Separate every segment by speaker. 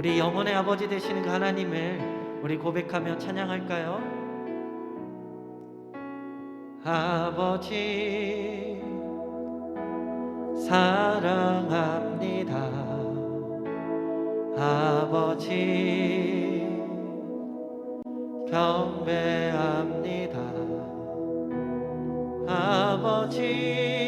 Speaker 1: 우리 영혼의 아버지 되시는 그 하나님을 우리 고백하며 찬양할까요? 아버지 사랑합니다. 아버지 경배합니다. 아버지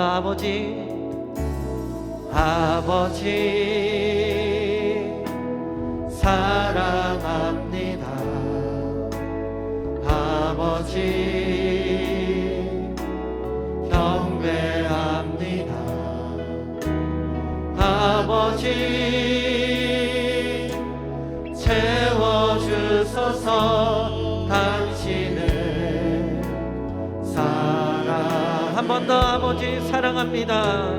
Speaker 1: 아버지 아버지. 사 사랑합니다.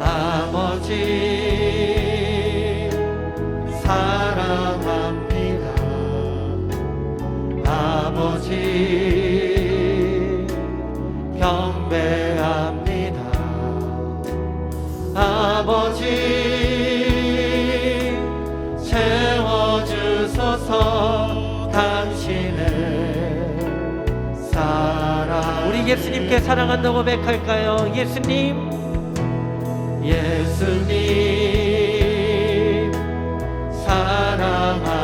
Speaker 1: 아버지 예수님께 사랑한다고 고백할까요? 예수님. 예수님 사랑합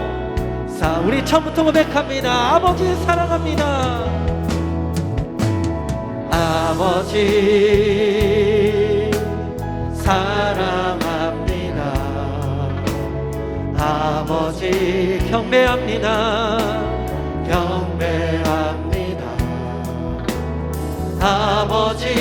Speaker 1: 자 우리 처음부터 고백합니다. 아버지 사랑합니다. 아버지 사랑합니다. 아버지 경배합니다. 경배합니다. 아버지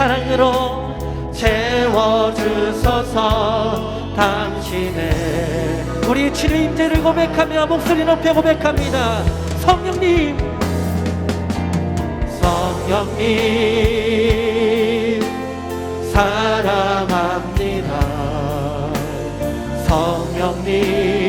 Speaker 1: 사랑으로 채워주소서 당신의. 우리 주의 임재를 고백하며 목소리 높여 고백합니다. 성령님 성령님 사랑합니다. 성령님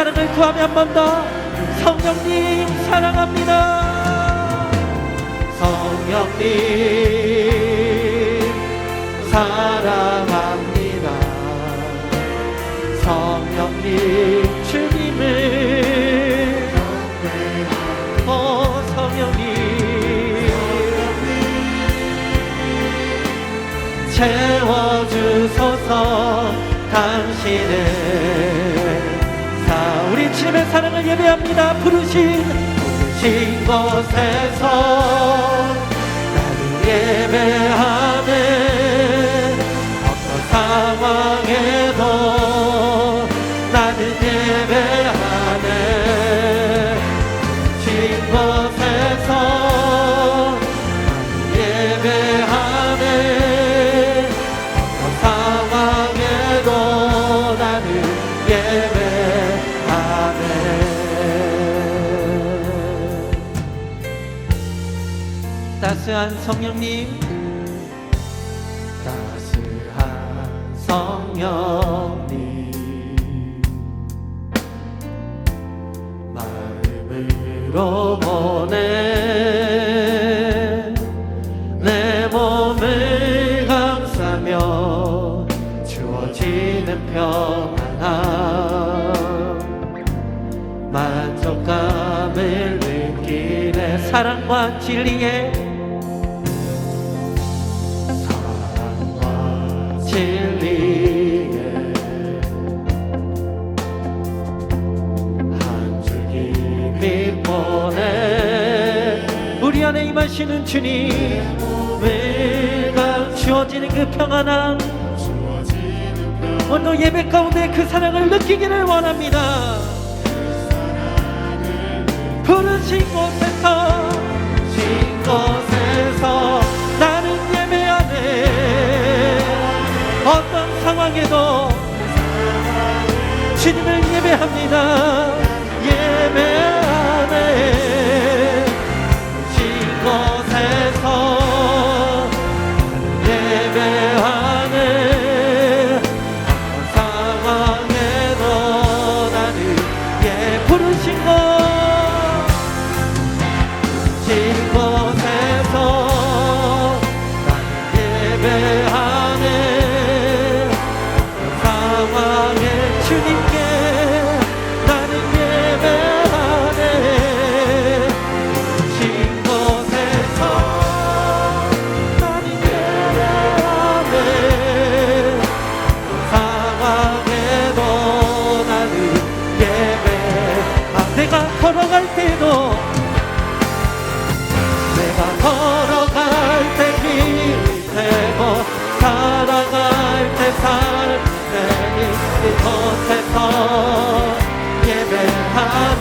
Speaker 1: 사랑을 구하며 한 번 더 성령님 사랑합니다. 성령님 사랑합니다. 성령님 주님을 오 성령님. 채워주소서 당신의 예배합니다. 부르신 부르신 곳에서 나를 예배 따스한 성령님. 따스한 성령님. 마음으로 보내 내 몸을 감싸며 주어지는 평안함. 만족감을 느끼네. 사랑과 진리에 진리에 한 줄기 빛 보내 우리 안에 임하시는 주님 왜가 주어지는 그 평안함 오늘 예배 가운데 그 사랑을 느끼기를 원합니다. 부르신 곳에서 신 곳에서 상황에도 주님을 예배합니다. 예배 그곳에서 예배하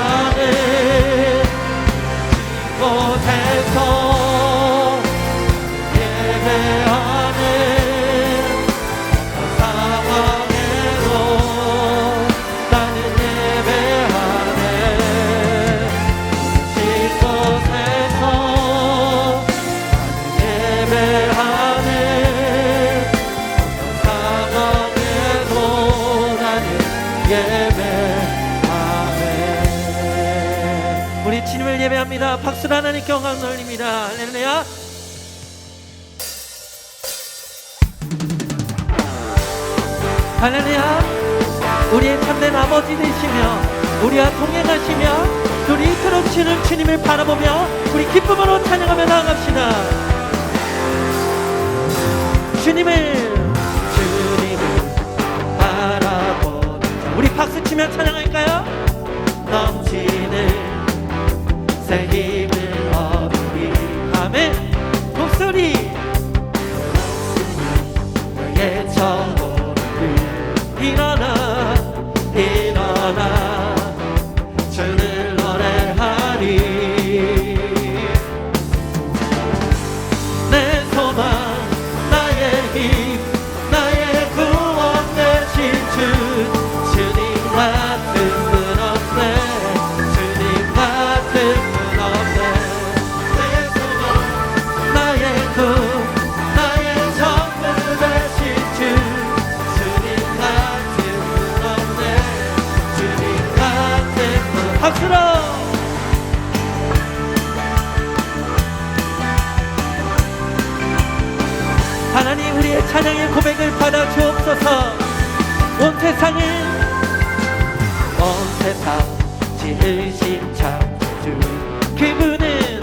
Speaker 1: 예배하네 곳에서 예배하네 상황에도 나는 예배하네 이곳에서 나는 예배하네 상황에도 나는 예배 우리 주님을 예배합니다. 박수로 하나님께 영광 돌립니다. 할렐루야. 할렐루야. 우리의 참된 아버지 되시며 우리와 동행하시며 우리 이토록 주는 주님을 바라보며 우리 기쁨으로 찬양하며 나아갑시다. 주님을 주님을 바라보는 자, 우리 박수 치며 찬양할까요? 박수로 하나님 우리의 찬양의 고백을 받아 주옵소서. 온 세상을 온 세상 지으신 창조 그분은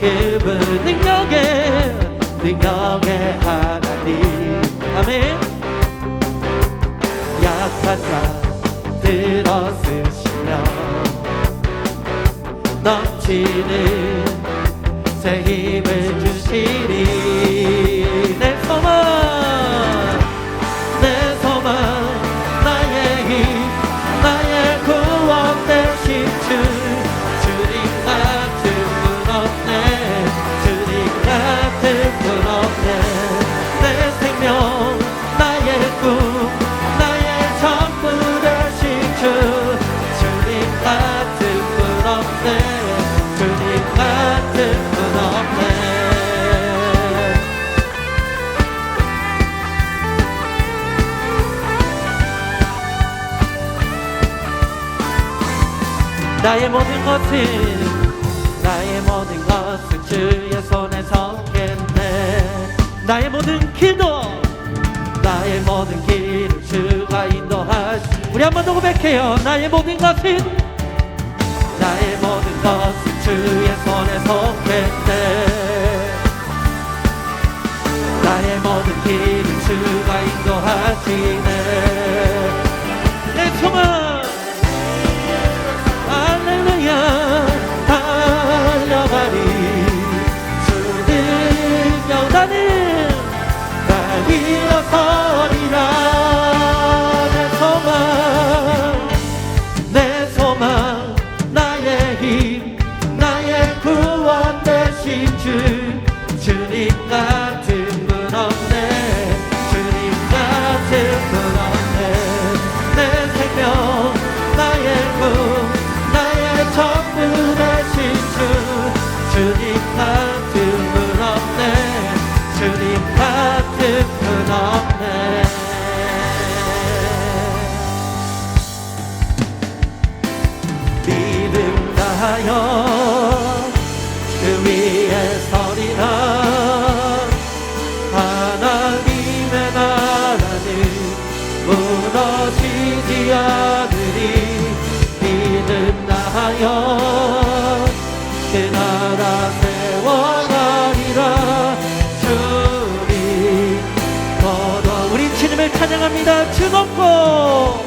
Speaker 1: 그분 능력의 능력의 하나님. 아멘. 약한 자 들었으시 넘치는 새 힘을 주시리. 내 소망 내 소망 나의 힘 나의 구원 되신 주 주님 같은 분 없네. 주님 같은 분 없네 나의 모든 것은 나의 모든 것은 주의 손에 섰겠네. 나의 모든 길도 나의 모든 길을 주가 인도하시 우리 한 번 더 고백해요. 나의 모든 것은 나의 모든 것은 주의 손에 섰겠네. 나의 모든 길을 주가 인도하시네 서리라 하나님의 나라는 무너지지 않으리 믿음 다하여 그 나라 세워가리라 주님 걸어 우리 주님을 찬양합니다 주 높고